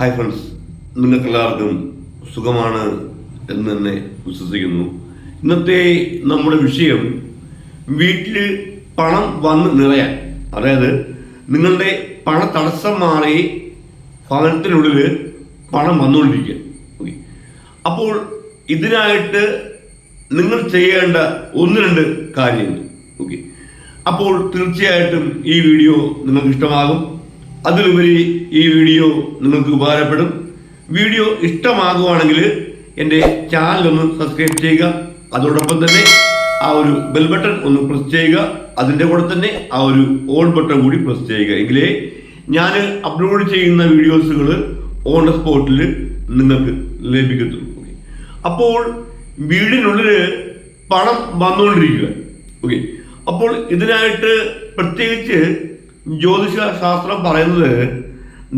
Hi friends നിങ്ങൾക്കെല്ലാവർക്കും സുഖമാണ് എന്ന് തന്നെ വിശ്വസിക്കുന്നു. ഇന്നത്തെ നമ്മുടെ വിഷയം വീട്ടിൽ പണം വന്ന് നിറയാൻ. അതായത് നിങ്ങളുടെ പണ തടസ്സം മാറി ഭവനത്തിനുള്ളിൽ പണം വന്നുകൊണ്ടിരിക്കുക. ഓക്കെ അപ്പോൾ ഇതിനായിട്ട് നിങ്ങൾ ചെയ്യേണ്ട ഒന്ന് രണ്ട് കാര്യങ്ങൾ. ഓക്കെ അപ്പോൾ തീർച്ചയായിട്ടും ഈ വീഡിയോ നിങ്ങൾക്ക് ഇഷ്ടമാകും. അതിലുപരി ഈ വീഡിയോ നിങ്ങൾക്ക് ഉപകാരപ്പെടും. വീഡിയോ ഇഷ്ടമാകുവാണെങ്കിൽ എന്റെ ചാനൽ ഒന്ന് സബ്സ്ക്രൈബ് ചെയ്യുക. അതോടൊപ്പം തന്നെ ആ ഒരു ബെൽ ബട്ടൺ ഒന്ന് പ്രസ് ചെയ്യുക. അതിന്റെ കൂടെ തന്നെ ആ ഒരു ഓൺ ബട്ടൺ കൂടി പ്രസ് ചെയ്യുക. എങ്കിലേ ഞാൻ അപ്ലോഡ് ചെയ്യുന്ന വീഡിയോസുകൾ ഓൺ ദ സ്പോട്ടിൽ നിങ്ങൾക്ക് ലഭിക്കത്തുള്ളൂ. അപ്പോൾ വീടിനുള്ളിൽ പണം വന്നുകൊണ്ടിരിക്കുക ഓക്കെ അപ്പോൾ ഇതിനായിട്ട് പ്രത്യേകിച്ച് ജ്യോതിഷ ശാസ്ത്രം പറയുന്നത്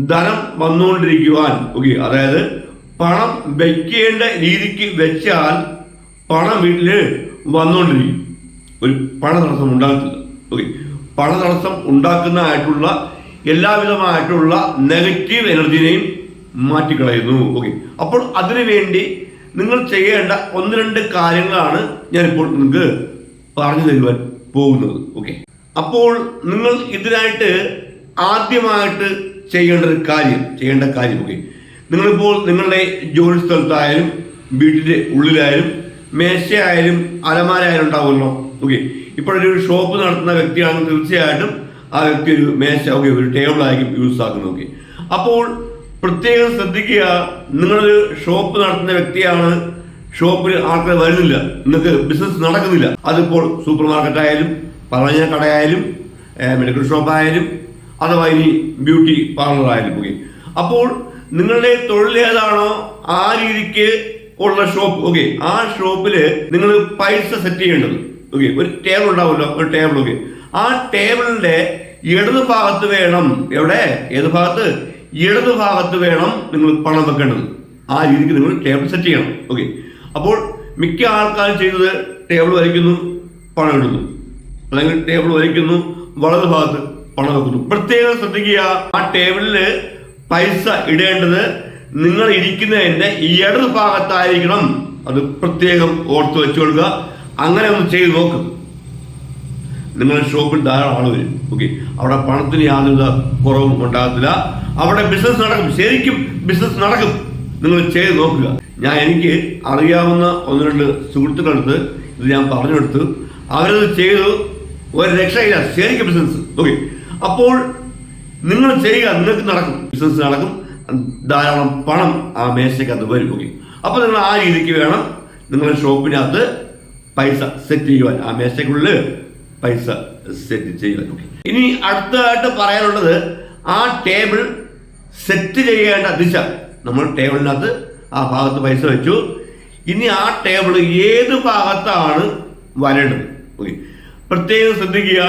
ധനം വന്നുകൊണ്ടിരിക്കുവാൻ ഓക്കെ അതായത് പണം വയ്ക്കേണ്ട രീതിക്ക് വെച്ചാൽ പണം വീട്ടിൽ വന്നുകൊണ്ടിരിക്കും. ഒരു പണ തടസ്സം ഉണ്ടാകത്തില്ല. ഓക്കെ. പണ തടസ്സം ഉണ്ടാക്കുന്നതായിട്ടുള്ള എല്ലാവിധമായിട്ടുള്ള നെഗറ്റീവ് എനർജിനെയും മാറ്റിക്കളയുന്നു. ഓക്കെ. അപ്പോൾ അതിനുവേണ്ടി നിങ്ങൾ ചെയ്യേണ്ട ഒന്ന് രണ്ട് കാര്യങ്ങളാണ് ഞാനിപ്പോൾ നിങ്ങൾക്ക് പറഞ്ഞു തരുവാൻ പോകുന്നത്. ഓക്കെ. അപ്പോൾ നിങ്ങൾ ഇതിനായിട്ട് ആദ്യമായിട്ട് ചെയ്യേണ്ട ഒരു കാര്യം ചെയ്യേണ്ട കാര്യമൊക്കെ നിങ്ങളിപ്പോൾ നിങ്ങളുടെ ജോലി സ്ഥലത്തായാലും വീട്ടിന്റെ ഉള്ളിലായാലും മേശയായാലും അലമാരായാലും ഉണ്ടാവുമല്ലോ ഓക്കെ ഇപ്പോഴൊരു ഷോപ്പ് നടത്തുന്ന വ്യക്തിയാണെങ്കിൽ തീർച്ചയായിട്ടും ആ വ്യക്തി ഒരു മേശ ഓക്കെ ഒരു ടേബിൾ ആയിരിക്കും യൂസ് ആക്കുന്നത് ഓക്കെ അപ്പോൾ പ്രത്യേകം ശ്രദ്ധിക്കുക നിങ്ങളൊരു ഷോപ്പ് നടത്തുന്ന വ്യക്തിയാണ് ഷോപ്പിൽ ആൾക്കാർ വരുന്നില്ല നിങ്ങൾക്ക് ബിസിനസ് നടക്കുന്നില്ല. അതിപ്പോൾ സൂപ്പർ മാർക്കറ്റ് ആയാലും പറഞ്ഞ കടയായാലും മെഡിക്കൽ ഷോപ്പായാലും അഥവാ ഇനി ബ്യൂട്ടി പാർലറായാലും ഓക്കെ അപ്പോൾ നിങ്ങളുടെ തൊഴിൽ ഏതാണോ ആ രീതിക്ക് ഉള്ള ഷോപ്പ് ഓക്കെ ആ ഷോപ്പിൽ നിങ്ങൾ പൈസ സെറ്റ് ചെയ്യേണ്ടത്. ഓക്കെ ഒരു ടേബിൾ ഉണ്ടാവുമല്ലോ ഒരു ടേബിൾ ഓക്കെ ആ ടേബിളിന്റെ ഇടത് ഭാഗത്ത് വേണം എവിടെ? ഏത് ഭാഗത്ത്? ഇടത് ഭാഗത്ത് വേണം നിങ്ങൾ പണം വെക്കേണ്ടത്. ആ രീതിക്ക് നിങ്ങൾ ടേബിൾ സെറ്റ് ചെയ്യണം ഓക്കെ അപ്പോൾ മിക്ക ആൾക്കാരും ചെയ്യുന്നത് ടേബിൾ വരയ്ക്കുന്നു പണം ഇടുന്നു. അല്ലെങ്കിൽ ടേബിൾ വരയ്ക്കുന്നു വളരെ ഭാഗത്ത് പണം വെക്കുന്നു. പ്രത്യേകം ശ്രദ്ധിക്കുക ആ ടേബിളിൽ പൈസ ഇടേണ്ടത് നിങ്ങൾ ഇരിക്കുന്നതിന്റെ ഇടത് ഭാഗത്തായിരിക്കണം. അത് പ്രത്യേകം ഓർത്ത് വെച്ചുകൊള്ളുക അങ്ങനെ ഒന്ന് ചെയ്ത് നോക്കും. നിങ്ങളുടെ ഷോപ്പിൽ ധാരാളം ആൾ വരും. ഓക്കെ. അവിടെ പണത്തിന് യാതൊരു കുറവും ഉണ്ടാകത്തില്ല. അവിടെ ബിസിനസ് നടക്കും. ശരിക്കും ബിസിനസ് നടക്കും. നിങ്ങൾ ചെയ്ത് നോക്കുക. ഞാൻ എനിക്ക് അറിയാവുന്ന ഒന്ന് രണ്ട് സുഹൃത്തുക്കളടുത്ത് ഇത് ഞാൻ പറഞ്ഞു കൊടുത്തു. അവരത് ചെയ്തു. ഒരു രക്ഷയില്ല. ശരിക്കും ബിസിനസ് ഓക്കെ അപ്പോൾ നിങ്ങൾ ചെയ്യുക നിങ്ങൾക്ക് നടക്കും. ബിസിനസ് നടക്കും. ധാരാളം പണം ആ മേശയ്ക്കകത്ത് വരും. ഓക്കെ അപ്പോൾ നിങ്ങൾ ആ രീതിക്ക് വേണം നിങ്ങളുടെ ഷോപ്പിനകത്ത് പൈസ സെറ്റ് ചെയ്യുവാൻ. ആ മേശയ്ക്കുള്ളിൽ പൈസ സെറ്റ് ചെയ്യുവാൻ. ഓക്കെ ഇനി അടുത്തതായിട്ട് പറയാനുള്ളത് ആ ടേബിൾ സെറ്റ് ചെയ്യേണ്ട ദിശ. നമ്മൾ ടേബിളിനകത്ത് ആ ഭാഗത്ത് പൈസ വെച്ചു. ഇനി ആ ടേബിൾ ഏത് ഭാഗത്താണ് വരേണ്ടത്? ഓക്കെ പ്രത്യേകം ശ്രദ്ധിക്കുക.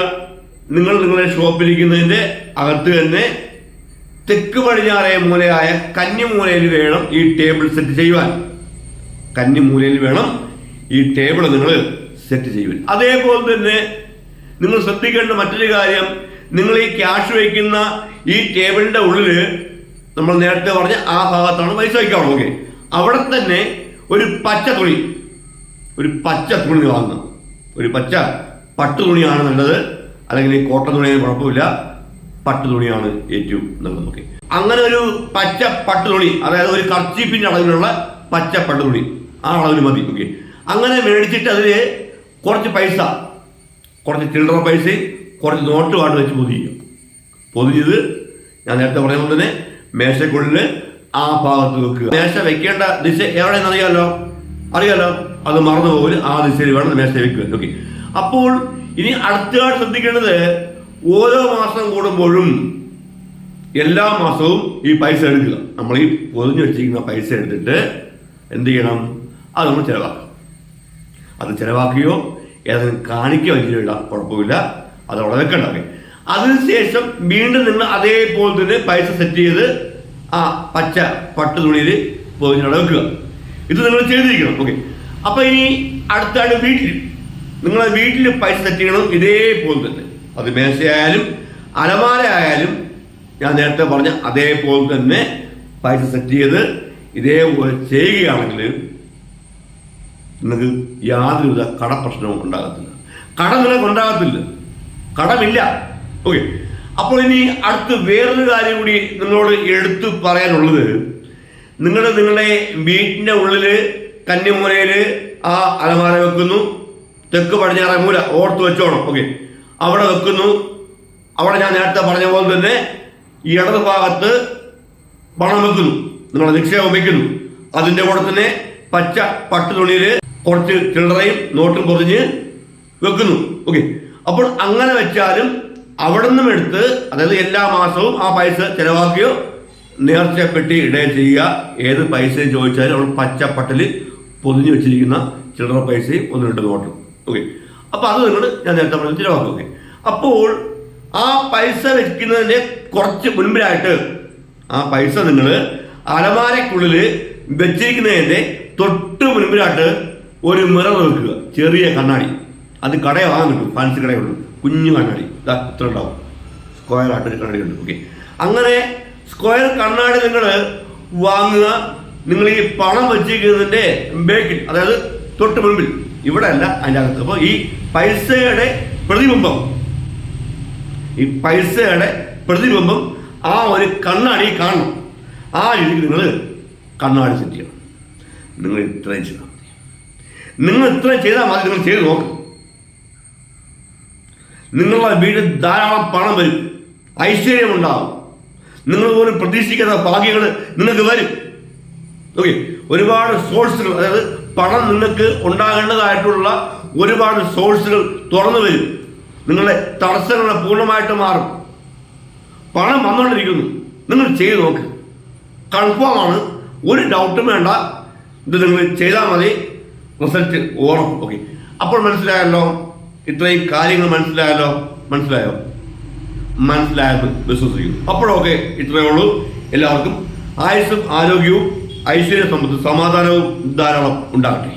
നിങ്ങൾ നിങ്ങളുടെ ഷോപ്പിലിരിക്കുന്നതിന്റെ അകത്ത് തന്നെ തെക്ക് പടിഞ്ഞാറേ മൂലയായ കന്നിമൂലയിൽ വേണം ഈ ടേബിൾ സെറ്റ് ചെയ്യുവാൻ. കന്നിമൂലയിൽ വേണം ഈ ടേബിൾ നിങ്ങൾ സെറ്റ് ചെയ്യുവാൻ. അതേപോലെ തന്നെ നിങ്ങൾ ശ്രദ്ധിക്കേണ്ട മറ്റൊരു കാര്യം നിങ്ങൾ ഈ ക്യാഷ് വയ്ക്കുന്ന ഈ ടേബിളിന്റെ ഉള്ളിൽ നമ്മൾ നേരത്തെ പറഞ്ഞ ആ ഭാഗത്താണ് പൈസ വയ്ക്കാവുള്ളൂ ഓക്കെ? അവിടെ തന്നെ ഒരു പച്ച തുണി ഒരു പച്ച തുണി വാങ്ങുക ഒരു പച്ച പട്ട് തുണിയാണ് നല്ലത് അല്ലെങ്കിൽ കോട്ടൺ തുണിയാലും കുഴപ്പമില്ല. പട്ട് തുണിയാണ് ഏറ്റവും നല്ലത് ഓക്കെ അങ്ങനെ ഒരു പച്ച പട്ട് തുണി അതായത് ഒരു കർച്ചീപ്പിന്റെ അളവിലുള്ള പച്ച പട്ട് തുണി ആ അളവിൽ മതി ഓക്കെ അങ്ങനെ മേടിച്ചിട്ട് അതിൽ കുറച്ച് പൈസ കുറച്ച് ചില്ലറ പൈസ കുറച്ച് നോട്ടുമായിട്ട് വെച്ച് പൊതിയും. പൊതിഞ്ഞത് ഞാൻ നേരത്തെ പോലെ തന്നെ മേശക്കുള്ളിൽ ആ ഭാഗത്ത് വെക്കുക. മേശ വെക്കേണ്ട ദിശ എവിടെയെന്ന് അറിയാമല്ലോ അറിയാമല്ലോ അത് മറന്നു ആ ദിശയിൽ വേണം മേശ വെക്കുക ഓക്കെ അപ്പോൾ ഇനി അടുത്തയാൾ ശ്രദ്ധിക്കേണ്ടത് ഓരോ മാസം കൂടുമ്പോഴും എല്ലാ മാസവും ഈ പൈസ എടുക്കുക. നമ്മൾ ഈ പൊതിഞ്ഞു വെച്ചിരിക്കുന്ന പൈസ എടുത്തിട്ട് എന്ത് ചെയ്യണം? അത് നമ്മൾ ചിലവാക്കുക അത് ചിലവാക്കുകയോ ഏതെങ്കിലും കാണിക്കുകയോ ചെയ്യില്ല കുഴപ്പമില്ല. അത് അവിടെ വെക്കണ്ട. ഓക്കെ അതിനുശേഷം വീണ്ടും നിങ്ങൾ അതേപോലെ തന്നെ പൈസ സെറ്റ് ചെയ്ത് ആ പച്ച പട്ട് തുണിയിൽ പൊതിഞ്ഞവിടെ വെക്കുക. ഇത് നിങ്ങൾ ചെയ്തിരിക്കണം. ഓക്കെ അപ്പം ഇനി അടുത്താണ് വീട്ടിൽ നിങ്ങളെ വീട്ടിൽ പൈസ സെറ്റ് ചെയ്യണം ഇതേപോലെ തന്നെ. അത് മേശയായാലും അലമാര ആയാലും ഞാൻ നേരത്തെ പറഞ്ഞ അതേപോലെ തന്നെ പൈസ സെറ്റ് ചെയ്ത് ഇതേപോലെ ചെയ്യുകയാണെങ്കിൽ നിങ്ങൾക്ക് യാതൊരുവിധ കടപ്രശ്നവും ഉണ്ടാകത്തില്ല. കട നിങ്ങൾക്ക് ഉണ്ടാകത്തില്ല. കടമില്ല. ഓക്കെ അപ്പോൾ ഇനി അടുത്ത് വേറൊരു കാര്യം കൂടി നിങ്ങളോട് എടുത്തു പറയാനുള്ളത്. നിങ്ങൾ നിങ്ങളുടെ വീട്ടിന്റെ ഉള്ളിൽ കന്നിമൂലയിൽ ആ അലമാര വെക്കുന്നു. തെക്ക് പടിഞ്ഞാറേ മൂല ഓർത്ത് വെച്ചോണം. ഓക്കെ. അവിടെ വെക്കുന്നു. അവിടെ ഞാൻ നേരത്തെ പറഞ്ഞ പോലെ തന്നെ ഈ ഇടത് ഭാഗത്ത് പണം വെക്കുന്നു. നിങ്ങളുടെ നിക്ഷേപം വെക്കുന്നു അതിന്റെ കൂടെ തന്നെ പച്ച പട്ട് തുണിയിൽ കുറച്ച് ചില്ലറയും നോട്ടും പൊതിഞ്ഞ് വെക്കുന്നു. ഓക്കെ. അപ്പോൾ അങ്ങനെ വെച്ചാലും അവിടെ നിന്നും എടുത്ത് അതായത് എല്ലാ മാസവും ആ പൈസ ചിലവാക്കിയോ നേർച്ചപ്പെട്ടി ഇടയിൽ ചെയ്യുക. ഏത് പൈസയും ചോദിച്ചാലും അവൾ പച്ച പട്ടിൽ പൊതിഞ്ഞ് വെച്ചിരിക്കുന്ന ചില്ലറ പൈസയും ഒന്ന് രണ്ട് നോട്ടും. ഓക്കെ അപ്പോൾ അത് നിങ്ങൾ ഞാൻ നേരത്തെ പറഞ്ഞ ചിലവാക്കും ഓക്കെ അപ്പോൾ ആ പൈസ വെക്കുന്നതിന്റെ കുറച്ച് മുൻപിലായിട്ട് ആ പൈസ നിങ്ങൾ അലമാരക്കുള്ളിൽ വെച്ചിരിക്കുന്നതിന്റെ തൊട്ട് മുൻപിലായിട്ട് ഒരു മിറർ വെക്കുക. ചെറിയ കണ്ണാടി. അത് കടയിൽ വാങ്ങാൻ കിട്ടും. ഫാൻസി കടയുണ്ട് കുഞ്ഞു കണ്ണാടി. ഇതാ ഇത്ര ഉണ്ടാവും. സ്ക്വയർ ആയിട്ട് ഒരു കണ്ണാടി ഉണ്ട്. ഓക്കെ അങ്ങനെ സ്ക്വയർ കണ്ണാടി നിങ്ങൾ വാങ്ങുക. നിങ്ങൾ ഈ പണം വെച്ചിരിക്കുന്നതിന്റെ ബേക്കിൽ അതായത് തൊട്ട് മുൻപിൽ. ഇവിടെ അല്ല അതിന്റെ അകത്ത് അപ്പോൾ ഈ പൈസയുടെ പ്രതിബിംബം ഈ പൈസയുടെ പ്രതിബിംബം ആ ഒരു കണ്ണാടി കാണണം. ആ രീതിക്ക് നിങ്ങൾ കണ്ണാടി സെറ്റ് ചെയ്യണം. നിങ്ങൾ ഇത്രയും ചെയ്താൽ മതി. നിങ്ങൾ ഇത്രയും ചെയ്താൽ മതി നിങ്ങൾ ചെയ്ത് നോക്കും. നിങ്ങളുടെ വീട് ധാരാളം പണം വരും. ഐശ്വര്യം ഉണ്ടാവും. നിങ്ങൾ പോലും പ്രതീക്ഷിക്കാത്ത ഭാഗ്യങ്ങൾ നിങ്ങൾക്ക് വരും. ഓക്കെ ഒരുപാട് സോഴ്സുകൾ അതായത് പണം നിങ്ങൾക്ക് ഉണ്ടാകേണ്ടതായിട്ടുള്ള ഒരുപാട് സോഴ്സുകൾ തുറന്നു വരും നിങ്ങളെ തടസ്സങ്ങൾ പൂർണമായിട്ട് മാറും. പണം വന്നുകൊണ്ടിരിക്കുന്നു. നിങ്ങൾ ചെയ്തു നോക്ക്. കൺഫേമാണ് ഒരു ഡൗട്ടും വേണ്ട. ഇത് നിങ്ങൾ ചെയ്താൽ മതി. റിസൾട്ട് ഓർമ്മ. ഓക്കെ അപ്പോൾ മനസ്സിലായല്ലോ? ഇത്രയും കാര്യങ്ങൾ മനസ്സിലായല്ലോ? മനസ്സിലായോ? മനസ്സിലായെന്ന് വിശ്വസിക്കുന്നു. അപ്പോഴൊക്കെ ഇത്രയേ ഉള്ളൂ. എല്ലാവർക്കും ആയുസ്സും ആരോഗ്യവും ഐശ്വര്യ സമ്പത്തും സമാധാനവും ധാരാളം ഉണ്ടാകട്ടെ